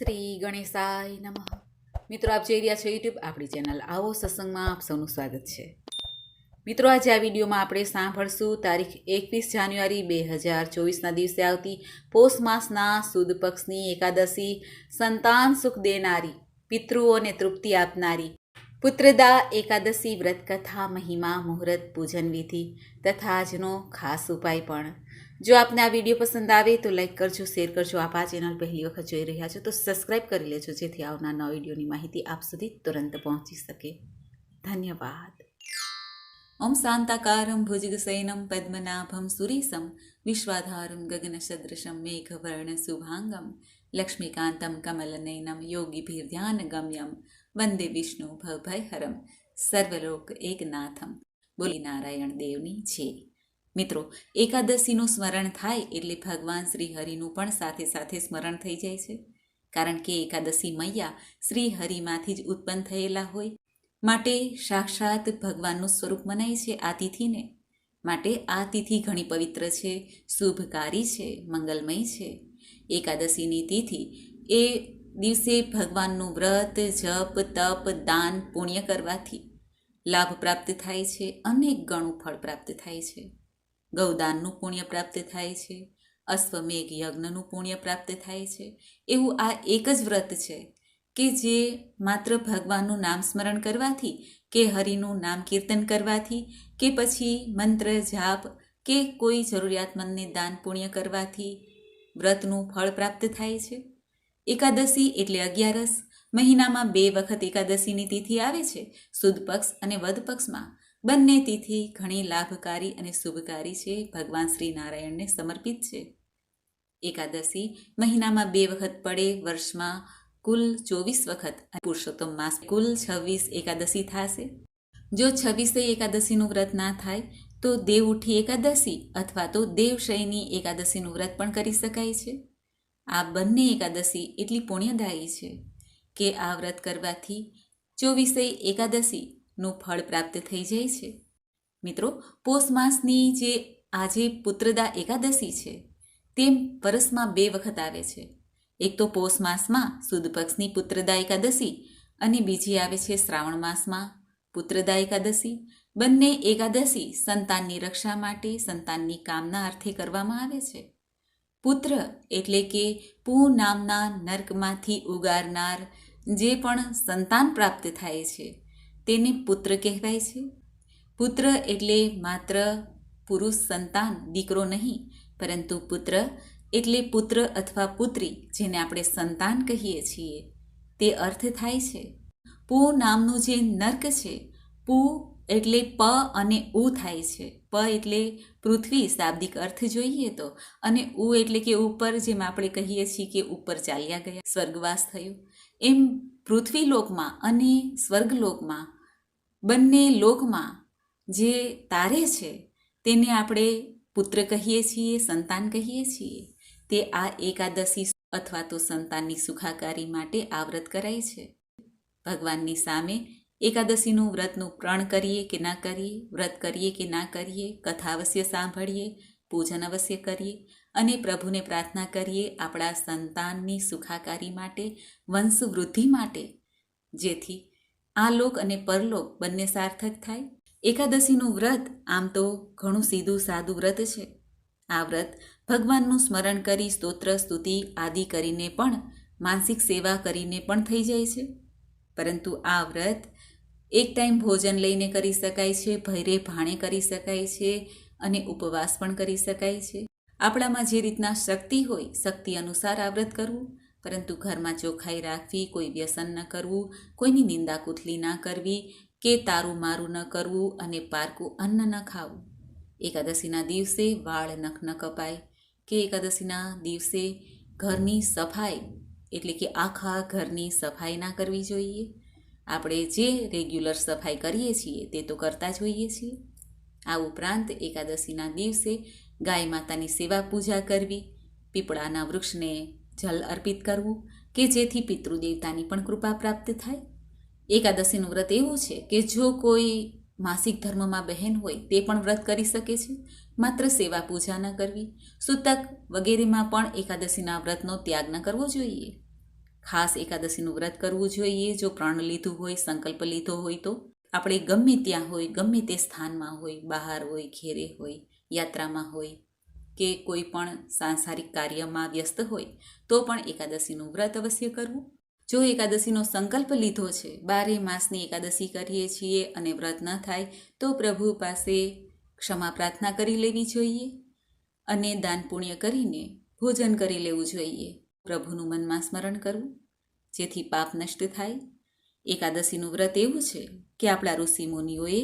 શ્રી ગણેશાય નમઃ. મિત્રો, આપ જોઈ રહ્યા છો યુટ્યુબ આપણી ચેનલ આવો સત્સંગમાં આપ સૌનું સ્વાગત છે. મિત્રો, આજે આ વિડીયોમાં આપણે સાંભળશું તારીખ એકવીસ જાન્યુઆરી બે હજાર ચોવીસના દિવસે આવતી પોષ માસના સુદ પક્ષની એકાદશી, સંતાન સુખ દેનારી, પિતૃઓને તૃપ્તિ આપનારી, પુત્રદા એકાદશી વ્રતકથા મહિમા મુહૂર્ત પૂજન વિધિ તથા આજનો ખાસ ઉપાય પણ જો આપને આ વીડિયો પસંદ આવે તો લાઈક કરજો, શેર કરજો. આપ આ ચેનલ પહેલી વખત જોઈ રહ્યા છો તો સબસ્ક્રાઈબ કરી લેજો, જેથી આવનાર નવા વિડીયોની માહિતી આપ સુધી તુરંત પહોંચી શકે. ધન્યવાદ. ઓમ શાંતાકારમ ભુજગસૈનમ પદ્મનાભમ સુરીસમ વિશ્વાધારમ ગગનસદૃશમ મેઘવર્ણ શુભાંગમ લક્ષ્મીકાંતમ કમલનયનમ યોગીભીર્ધ્યાનગમ્યમ વંદે વિષ્ણુ ભવભયહરમ. સર્વલોક એકનાથમ. બોલી નારાયણ દેવની છે. મિત્રો, એકાદશીનું સ્મરણ થાય એટલે ભગવાન શ્રી હરિનું પણ સાથે સાથે સ્મરણ થઈ જાય છે. કારણ કે એકાદશી મૈયા શ્રી હરિમાંથી જ ઉત્પન્ન થયેલા હોય. માટે સાક્ષાત ભગવાનનું સ્વરૂપ મનાય છે આ તિથિને. માટે આ તિથિ ઘણી પવિત્ર છે, શુભકારી છે, મંગલમય છે. એકાદશીની તિથિ એ દિવસે ભગવાનનું વ્રત, જપ, તપ, દાન, પુણ્ય કરવાથી લાભ પ્રાપ્ત થાય છે અનેક ગણું ફળ પ્રાપ્ત થાય છે. ગૌદાનનું પુણ્ય પ્રાપ્ત થાય છે, અશ્વમેઘ યજ્ઞનું પુણ્ય પ્રાપ્ત થાય છે. એવું આ એક જ વ્રત છે કે જે માત્ર ભગવાનનું નામ સ્મરણ કરવાથી કે હરિનું નામ કીર્તન કરવાથી કે પછી મંત્ર, જાપ કે કોઈ જરૂરિયાતમંદને દાન પુણ્ય કરવાથી વ્રતનું ફળ પ્રાપ્ત થાય છે. એકાદશી એટલે અગિયારસ. મહિનામાં બે વખત એકાદશીની તિથિ આવે છે. સુદ પક્ષ અને વધ પક્ષમાં. બંને તિથિ ઘણી લાભકારી અને શુભકારી છે. ભગવાન શ્રી નારાયણને સમર્પિત છે. એકાદશી મહિનામાં બે વખત પડે, વર્ષમાં કુલ ચોવીસ વખત પુરુષોત્તમ માસ કુલ છવ્વીસ એકાદશી થશે. જો છવ્વીસે એકાદશીનું વ્રત ના થાય, તો દેવ ઉઠી એકાદશી અથવા તો દેવશયની એકાદશીનું વ્રત પણ કરી શકાય છે. આ બંને એકાદશી એટલી પુણ્યદાયી છે કે આ વ્રત કરવાથી ચોવીસે એકાદશીનું ફળ પ્રાપ્ત થઈ જાય છે. મિત્રો, પોષ માસની જે આજે પુત્રદા એકાદશી છે, તેમ વરસમાં બે વખત આવે છે. એક તો પોષ માસમાં સુદ પક્ષની પુત્રદા એકાદશી અને બીજી આવે છે શ્રાવણ માસમાં પુત્રદા એકાદશી. બંને એકાદશી સંતાનની રક્ષા માટે, સંતાનની કામના અર્થે કરવામાં આવે છે. પુત્ર એટલે કે પુ નામના નર્કમાંથી ઉગારનાર જે પણ સંતાન પ્રાપ્ત થાય છે તેને પુત્ર કહેવાય છે. પુત્ર એટલે માત્ર પુરુષ, સંતાન, દીકરો નહીં, પરંતુ પુત્ર એટલે પુત્ર અથવા પુત્રી જેને આપણે સંતાન કહીએ છીએ. તે અર્થ થાય છે. પુ નામનું જે નર્ક છે, પુ એટલે પ અને ઉ થાય છે. પ એટલે પૃથ્વી, શાબ્દિક અર્થ જોઈએ તો. અને ઉ એટલે કે ઉપર, જેમ આપણે કહીએ છીએ કે ઉપર ચાલ્યા ગયા, સ્વર્ગવાસ થયું. એમ પૃથ્વી લોકમાં અને સ્વર્ગલોકમાં, બંને લોકમાં જે તારે છે, તેને આપણે પુત્ર કહીએ છીએ, સંતાન કહીએ છીએ, તે આ એકાદશી અથવા તો સંતાનની સુખાકારી માટે આ વ્રત કરાય છે. ભગવાનની સામે એકાદશીનું વ્રતનું પ્રણ કરીએ કે ના કરીએ, વ્રત કરીએ કે ના કરીએ, કથા અવશ્ય સાંભળીએ, પૂજન અવશ્ય કરીએ અને પ્રભુને પ્રાર્થના કરીએ આપણા સંતાનની સુખાકારી માટે વંશ વૃદ્ધિ માટે, જેથી આ લોક અને પરલોક બંને સાર્થક થાય. એકાદશીનું વ્રત આમ તો ઘણું સીધું સાદું વ્રત છે. આ વ્રત ભગવાનનું સ્મરણ કરી સ્તોત્ર, સ્તુતિ આદિ કરીને પણ, માનસિક સેવા કરીને પણ થઈ જાય છે. પરંતુ આ વ્રત એક ટાઈમ ભોજન લઈને કરી શકાય છે, ભૈરે ભાણે કરી શકાય છે અને ઉપવાસ પણ કરી શકાય છે. આપણામાં જે રીતના શક્તિ હોય, શક્તિ અનુસાર આ વ્રત કરવું, પરંતુ ઘરમાં ચોખ્ખાઈ રાખવી, કોઈ વ્યસન ન કરવું, કોઈની નિંદા કુથલી ના કરવી, કે તારું મારું ન કરવું અને પારકું અન્ન ન ખાવું. એકાદશીના દિવસે વાળ નખ ન કપાય, કે એકાદશીના દિવસે ઘરની સફાઈ, એટલે કે આખા ઘરની સફાઈ ના કરવી જોઈએ. આપણે જે રેગ્યુલર સફાઈ કરીએ છીએ, તે તો કરતા જ હોઈએ છીએ. આ ઉપરાંત એકાદશીના દિવસે ગાય માતાની સેવા પૂજા કરવી, પીપળાના વૃક્ષને જલ અર્પિત કરવું કે જેથી પિતૃદેવતાની પણ કૃપા પ્રાપ્ત થાય. એકાદશીનું વ્રત એવું છે કે જો કોઈ માસિક ધર્મમાં બહેન હોય તે પણ વ્રત કરી શકે છે. માત્ર સેવા પૂજા ન કરવી, સૂતક વગેરેમાં પણ એકાદશીના વ્રતનો ત્યાગ ન કરવો જોઈએ. ખાસ એકાદશીનું વ્રત કરવું જોઈએ, જો પ્રણ લીધું હોય, સંકલ્પ લીધો હોય તો. આપણે ગમે ત્યાં હોય, ગમે તે સ્થાનમાં હોય, બહાર હોય, ઘેરે હોય યાત્રામાં હોય કે કોઈ પણ સાંસારિક કાર્યમાં વ્યસ્ત હોય, તો પણ એકાદશીનું વ્રત અવશ્ય કરવું. જો એકાદશીનો સંકલ્પ લીધો છે, બારે માસની એકાદશી કરીએ છીએ અને વ્રત ન થાય, તો પ્રભુ પાસે ક્ષમા પ્રાર્થના કરી લેવી જોઈએ અને દાન પુણ્ય કરીને ભોજન કરી લેવું જોઈએ. પ્રભુનું મનમાં સ્મરણ કરવું, જેથી પાપ નષ્ટ થાય. એકાદશીનું વ્રત એવું છે કે આપણા ઋષિ મુનિઓએ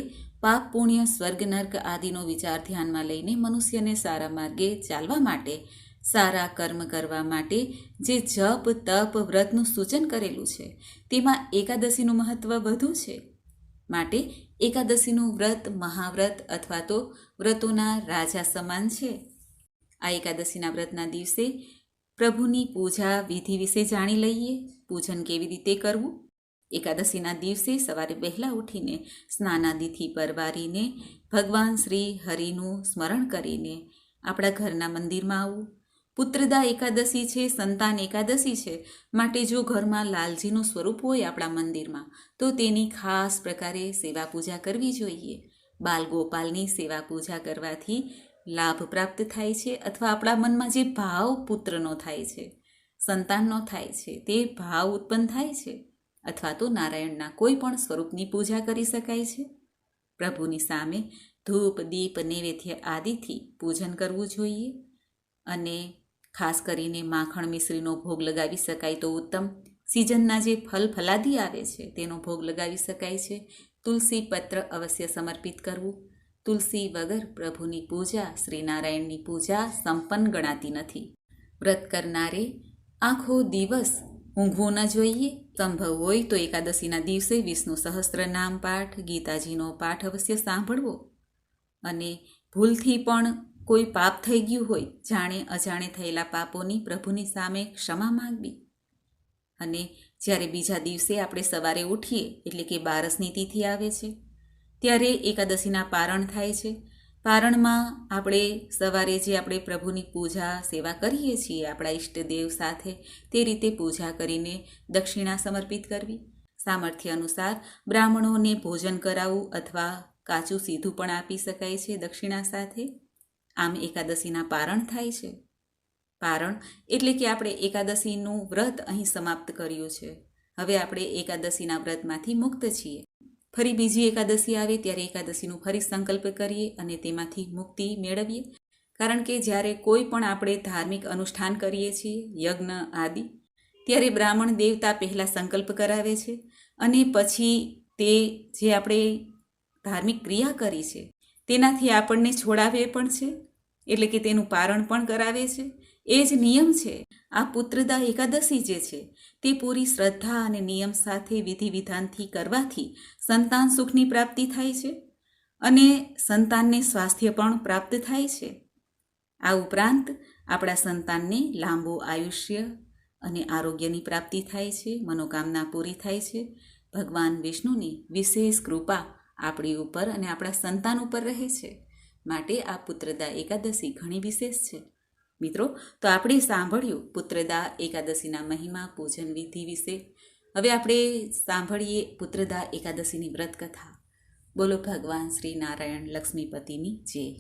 પાપ, પુણ્ય, સ્વર્ગ, નર્ક આદિનો વિચાર ધ્યાનમાં લઈને મનુષ્યને સારા માર્ગે ચાલવા માટે, સારા કર્મ કરવા માટે જે જપ, તપ, વ્રતનું સૂચન કરેલું છે, તેમાં એકાદશીનું મહત્ત્વ વધુ છે. માટે એકાદશીનું વ્રત મહાવ્રત અથવા તો વ્રતોના રાજા સમાન છે. આ એકાદશીના વ્રતના દિવસે પ્રભુની પૂજા વિધિ વિશે જાણી લઈએ, પૂજન કેવી રીતે કરવું એકાદશીના દિવસે સવારે વહેલા ઉઠીને સ્નાનાદિથી પરવારીને ભગવાન શ્રી હરિનું સ્મરણ કરીને આપણા ઘરના મંદિરમાં આવવું પુત્રદા એકાદશી છે, સંતાન એકાદશી છે, માટે જો ઘરમાં લાલજીનું સ્વરૂપ હોય આપણા મંદિરમાં, તો તેની ખાસ પ્રકારે સેવા પૂજા કરવી જોઈએ. બાલ ગોપાલની સેવા પૂજા કરવાથી લાભ પ્રાપ્ત થાય છે અથવા આપણા મનમાં જે ભાવ પુત્રનો થાય છે, સંતાનનો થાય છે, તે ભાવ ઉત્પન્ન થાય છે. અથવા તો નારાયણના કોઈ પણ સ્વરૂપની પૂજા કરી શકાય છે? પ્રભુની સામે ધૂપ, દીપ, નૈવેદ્ય આદિથી પૂજન કરવું જોઈએ અને ખાસ કરીને માખણ મિશ્રીનો ભોગ લગાવી શકાય તો ઉત્તમ. સિઝનના જે ફલ ફલાદી આવે છે તેનો ભોગ લગાવી શકાય છે. તુલસી પત્ર અવશ્ય સમર્પિત કરવું. તુલસી વગર પ્રભુની પૂજા શ્રીનારાયણની પૂજા સંપન્ન ગણાતી નથી. વ્રત કરનારે આખો દિવસ ઊંઘવું ન જોઈએ. સંભવ હોય તો એકાદશીના દિવસે વિષ્ણુ સહસ્ત્ર નામ પાઠ, ગીતાજીનો પાઠ અવશ્ય સાંભળવો. અને ભૂલથી પણ કોઈ પાપ થઈ ગયું હોય, જાણે અજાણે થયેલા પાપોની પ્રભુની સામે ક્ષમા માંગવી. અને જ્યારે બીજા દિવસે આપણે સવારે ઉઠીએ, એટલે કે બારસની તિથિ આવે છે, ત્યારે એકાદશીના પારણ થાય છે પારણમાં આપણે સવારે જે આપણે પ્રભુની પૂજા, સેવા કરીએ છીએ, આપણા ઈષ્ટદેવ સાથે, તે રીતે પૂજા કરીને દક્ષિણા સમર્પિત કરવી. સામર્થ્ય અનુસાર બ્રાહ્મણોને ભોજન કરાવવું અથવા કાચું સીધું પણ આપી શકાય છે દક્ષિણા સાથે. આમ એકાદશીના પારણ થાય છે. પારણ એટલે કે આપણે એકાદશીનું વ્રત અહીં સમાપ્ત કર્યું છે. હવે આપણે એકાદશીના વ્રતમાંથી મુક્ત છીએ. ફરી બીજી એકાદશી આવે ત્યારે એકાદશીનું ફરી સંકલ્પ કરીએ અને તેમાંથી મુક્તિ મેળવીએ. કારણ કે જ્યારે કોઈ પણ આપણે ધાર્મિક અનુષ્ઠાન કરીએ છીએ, યજ્ઞ આદિ, ત્યારે બ્રાહ્મણ દેવતા પહેલાં સંકલ્પ કરાવે છે અને પછી તે જે આપણે ધાર્મિક ક્રિયા કરી છે, તેનાથી આપણને છોડાવે પણ છે, એટલે કે તેનું પારણ પણ કરાવે છે એ જ નિયમ છે. આ પુત્રદા એકાદશી જે છે, તે પૂરી શ્રદ્ધા અને નિયમ સાથે વિધિ વિધાનથી કરવાથી સંતાન સુખની પ્રાપ્તિ થાય છે અને સંતાનને સ્વાસ્થ્ય પણ પ્રાપ્ત થાય છે. આ ઉપરાંત આપણા સંતાનને લાંબુ આયુષ્ય અને આરોગ્યની પ્રાપ્તિ થાય છે, મનોકામના પૂરી થાય છે. ભગવાન વિષ્ણુની વિશેષ કૃપા આપણી ઉપર અને આપણા સંતાન ઉપર રહે છે. માટે આ પુત્રદા એકાદશી ઘણી વિશેષ છે. મિત્રો, તો આપણે સાંભળ્યું પુત્રદા એકાદશીના મહિમા પૂજન વિધિ વિશે. હવે આપણે સાંભળીએ પુત્રદા એકાદશીની વ્રત કથા બોલો ભગવાન શ્રી નારાયણ લક્ષ્મીપતિની જય.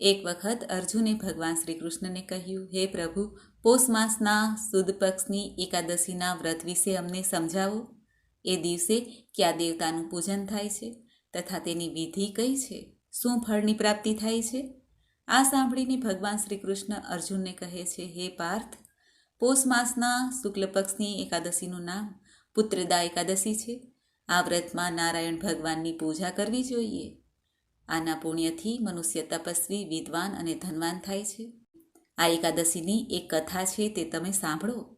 એક વખત અર્જુને ભગવાન શ્રી કૃષ્ણને કહ્યું, હે પ્રભુ, પોષ માસના સુદ પક્ષની એકાદશીના વ્રત વિશે અમને સમજાવો. એ દિવસે કયા દેવતાનું પૂજન થાય છે? તથા તેની વિધિ કઈ છે? શું ફળની પ્રાપ્તિ થાય છે? આ સાંભળીને ભગવાન શ્રી કૃષ્ણ અર્જુનને કહે છે, હે પાર્થ, પોષ માસના શુક્લ પક્ષની એકાદશીનું નામ પુત્રદા એકાદશી છે. આ વ્રતમાં નારાયણ ભગવાનની પૂજા કરવી જોઈએ. આના પુણ્યથી મનુષ્ય તપસ્વી, વિદ્વાન અને ધનવાન થાય છે. આ એકાદશીની એક કથા છે તે તમે સાંભળો.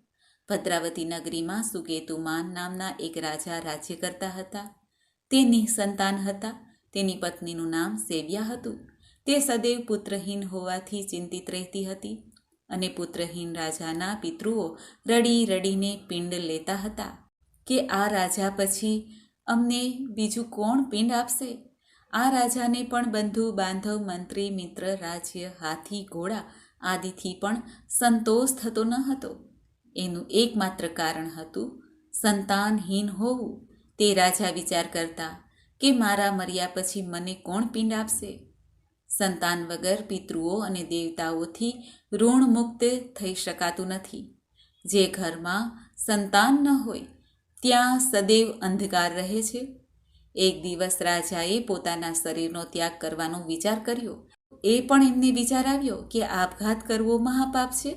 ભદ્રાવતી નગરીમાં સુકેતુમાન નામના એક રાજા રાજ્ય કરતા હતા. તે નિઃસંતાન હતા. તેની પત્નીનું નામ સેવ્યા હતું. તે સદૈવ પુત્રહીન હોવાથી ચિંતિત રહેતી હતી અને પુત્રહીન રાજાના પિતૃઓ રડી રડીને પિંડ લેતા હતા કે આ રાજા પછી અમને બીજું કોણ પિંડ આપશે? આ રાજાને પણ બંધુ, બાંધવ, મંત્રી, મિત્ર, રાજ્ય, હાથી, ઘોડા આદિથી પણ સંતોષ થતો ન હતો. એનું એકમાત્ર કારણ હતું સંતાનહીન હોવું. તે રાજા વિચાર કરતા કે મારા મર્યા પછી મને કોણ પિંડ આપશે? સંતાન વગર પિતૃઓ અને દેવતાઓથી ઋણ મુક્ત થઈ શકાતું નથી. જે ઘરમાં સંતાન ન હોય, ત્યાં સદૈવ અંધકાર રહે છે. એક દિવસ રાજાએ પોતાના શરીરનો ત્યાગ કરવાનો વિચાર કર્યો. એ પણ એમને વિચાર આવ્યો કે આપઘાત કરવો મહાપાપ છે.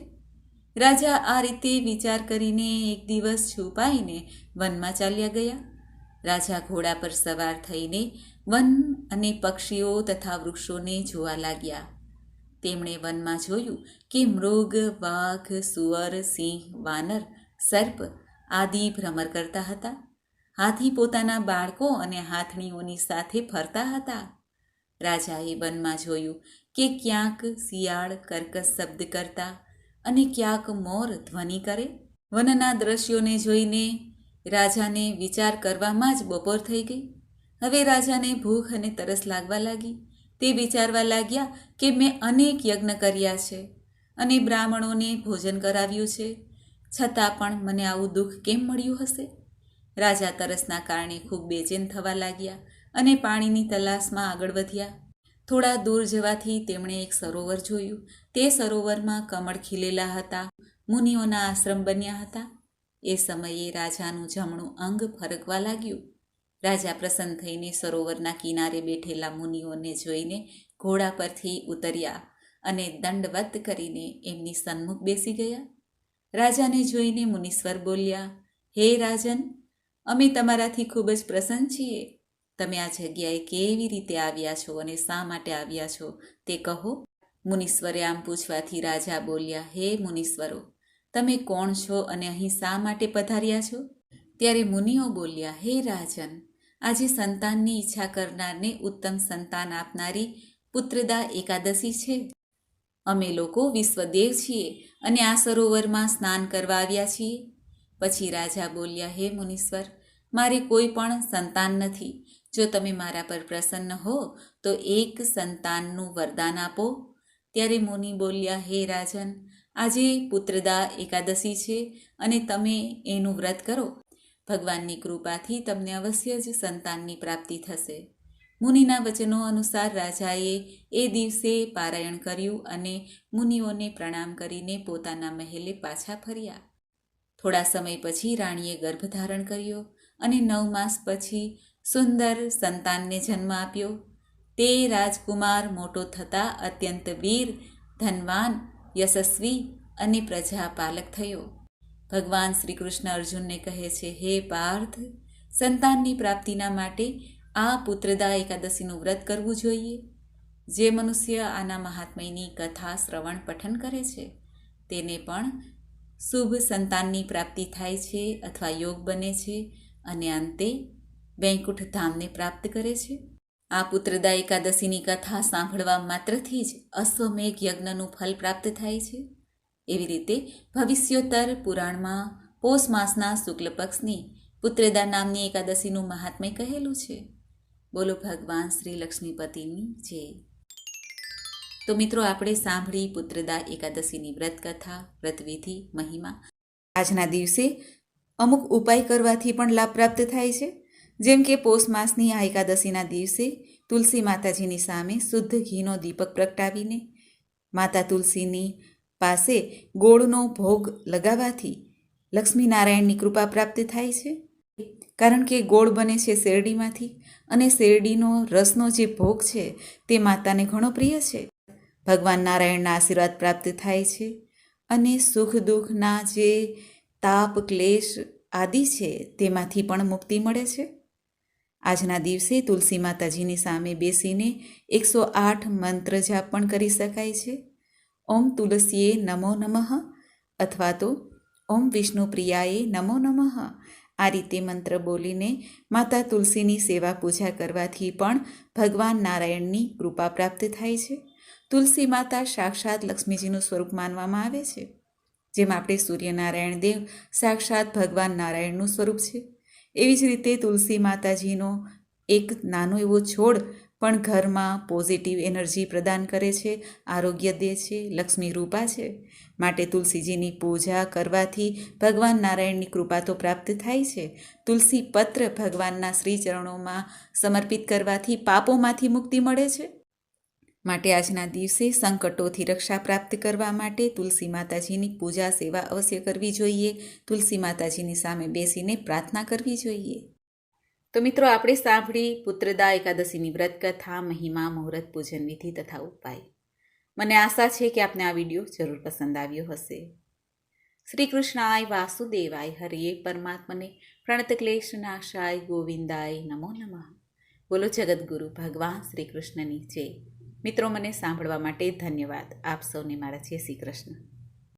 રાજા આ રીતે વિચાર કરીને એક દિવસ છુપાઈને વનમાં ચાલ્યા ગયા. રાજા ઘોડા પર સવાર થઈને વન અને પક્ષીઓ તથા વૃક્ષોને જોવા લાગ્યા. તેમણે વનમાં જોયું કે મૃગ, વાઘ, સુવર, સિંહ, વાનર, સર્પ આદિ ભ્રમર કરતા હતા. હાથી પોતાના બાળકો અને હાથણીઓની સાથે ફરતા હતા. રાજાએ વનમાં જોયું કે ક્યાંક શિયાળ કર્કશ શબ્દ કરતા અને ક્યાંક મોર ધ્વનિ કરે. વનના દ્રશ્યોને જોઈને રાજાને વિચાર કરવામાં જ બપોર થઈ ગઈ. હવે રાજાને ભૂખ અને તરસ લાગવા લાગી. તે વિચારવા લાગ્યા કે મેં અનેક યજ્ઞ કર્યા છે અને બ્રાહ્મણોને ભોજન કરાવ્યું છે. છતાં પણ મને આવું દુઃખ કેમ મળ્યું હશે? રાજા તરસના કારણે ખૂબ બેચેન થવા લાગ્યા અને પાણીની તલાશમાં આગળ વધ્યા. થોડા દૂર જવાથી તેમણે એક સરોવર જોયું. તે સરોવરમાં કમળ ખીલેલા હતા. મુનિઓના આશ્રમ બન્યા હતા. એ સમયે રાજાનું જમણું અંગ ફરકવા લાગ્યું. રાજા પ્રસન્ન થઈને સરોવરના કિનારે બેઠેલા મુનિઓને જોઈને ઘોડા પરથી ઉતર્યા અને દંડવત કરીને એમની સન્મુખ બેસી ગયા. રાજાને જોઈને મુનીશ્વર બોલ્યા, હે રાજન, અમે તમારાથી ખૂબ જ પ્રસન્ન છીએ. તમે આ જગ્યાએ કેવી રીતે આવ્યા છો અને શા માટે આવ્યા છો તે કહો. મુનીશ્વરે આમ પૂછવાથી રાજા બોલ્યા, હે મુનીશ્વરો, તમે કોણ છો અને અહીં શા માટે પધાર્યા છો? ત્યારે મુનિઓ બોલ્યા, હે રાજન આજે સંતાનની ઈચ્છા કરનારને ઉત્તમ સંતાન આપનારી પુત્રદા એકાદશી છે. અમે લોકો વિશ્વદેવ છીએ અને આ સરોવરમાં સ્નાન કરવા આવ્યા છીએ. પછી રાજા બોલ્યા, હે મુનીશ્વર, મારે કોઈ પણ સંતાન નથી. જો તમે મારા પર પ્રસન્ન હો, તો એક સંતાનનું વરદાન આપો. ત્યારે મુનિ બોલ્યા, હે રાજન, આજે પુત્રદા એકાદશી છે અને તમે એનું વ્રત કરો. ભગવાનની કૃપાથી તમને અવશ્ય જ સંતાનની પ્રાપ્તિ થશે. મુનિના વચનો અનુસાર રાજાએ એ દિવસે પારાયણ કર્યું અને મુનિઓને પ્રણામ કરીને પોતાના મહેલે પાછા ફર્યા. થોડા સમય પછી રાણીએ ગર્ભ ધારણ કર્યો અને નવ માસ પછી સુંદર સંતાનને જન્મ આપ્યો. તે રાજકુમાર મોટો થતાં અત્યંત વીર, ધનવાન, યશસ્વી અને પ્રજાપાલક થયો. ભગવાન શ્રી કૃષ્ણ અર્જુનને કહે છે, હે પાર્થ, સંતાનની પ્રાપ્તિના માટે આ પુત્રદા એકાદશીનું વ્રત કરવું જોઈએ. જે મનુષ્ય આના મહાત્મયની કથા શ્રવણ પઠન કરે છે, તેને પણ શુભ સંતાનની પ્રાપ્તિ થાય છે અથવા યોગ બને છે અને અંતે વૈકુંઠ ધામને પ્રાપ્ત કરે છે. આ પુત્રદા એકાદશીની કથા સાંભળવા માત્રથી જ અશ્વમેઘ યજ્ઞનું ફલ પ્રાપ્ત થાય છે. એવી રીતે ભવિષ્યોત્તર પુરાણમાં પોષ માસના શુક્લ પક્ષની પુત્રદા નામની એકાદશીનું મહાત્મ્ય કહેલું છે. બોલો ભગવાન શ્રી લક્ષ્મીપતિની જય. તો મિત્રો, આપણે સાંભળી પુત્રદા એકાદશીની વ્રતકથા, વ્રતવિધિ, મહિમા. આજના દિવસે અમુક ઉપાય કરવાથી પણ લાભ પ્રાપ્ત થાય છે. જેમ કે પોષ માસની આ એકાદશીના દિવસે તુલસી માતાજીની સામે શુદ્ધ ઘીનો દીપક પ્રગટાવીને, માતા તુલસીની પાસે ગોળનો ભોગ લગાવવાથી લક્ષ્મીનારાયણની કૃપા પ્રાપ્ત થાય છે? કારણ કે ગોળ બને છે શેરડીમાંથી અને શેરડીનો રસનો જે ભોગ છે તે માતાને ઘણો પ્રિય છે. ભગવાન નારાયણના આશીર્વાદ પ્રાપ્ત થાય છે અને સુખ દુઃખના જે તાપ, ક્લેશ આદિ છે તેમાંથી પણ મુક્તિ મળે છે. આજના દિવસે તુલસી માતાજીની સામે બેસીને એકસો આઠ મંત્ર જાપ પણ કરી શકાય છે. ઓમ તુલસીએ નમો નમઃ અથવા તો ઓમ વિષ્ણુ પ્રિયાએ નમો નમઃ. આ રીતે મંત્ર બોલીને માતા તુલસીની સેવા પૂજા કરવાથી પણ ભગવાન નારાયણની કૃપા પ્રાપ્ત થાય છે. તુલસી માતા સાક્ષાત લક્ષ્મીજીનું સ્વરૂપ માનવામાં આવે છે. જેમ આપણે સૂર્યનારાયણ દેવ સાક્ષાત ભગવાન નારાયણનું સ્વરૂપ છે. એવી જ રીતે તુલસી માતાજીનો એક નાનો એવો છોડ પણ ઘરમાં પોઝિટિવ એનર્જી પ્રદાન કરે છે, આરોગ્ય દે છે, લક્ષ્મી રૂપા છે. માટે તુલસીજીની પૂજા કરવાથી ભગવાન નારાયણની કૃપા તો પ્રાપ્ત થાય છે. તુલસી પત્ર ભગવાનના શ્રીચરણોમાં સમર્પિત કરવાથી પાપોમાંથી મુક્તિ મળે છે. માટે આજના દિવસે સંકટોથી રક્ષા પ્રાપ્ત કરવા માટે તુલસી માતાજીની પૂજા સેવા અવશ્ય કરવી જોઈએ. તુલસી માતાજીની સામે બેસીને પ્રાર્થના કરવી જોઈએ. તો મિત્રો, આપણે સાંભળી પુત્રદા એકાદશીની વ્રત કથા મહિમા, મુહૂર્ત, પૂજન વિધિ તથા ઉપાય. મને આશા છે કે આપને આ વીડિયો જરૂર પસંદ આવ્યો હશે. શ્રી કૃષ્ણાય વાસુદેવાય હરિયે પરમાત્મને પ્રણત ક્લેશ નાશાય ગોવિંદાય નમો નમઃ. બોલો જગદગુરુ ભગવાન શ્રી કૃષ્ણની જય. મિત્રો, મને સાંભળવા માટે ધન્યવાદ. આપ સૌને મારા જય શ્રી કૃષ્ણ.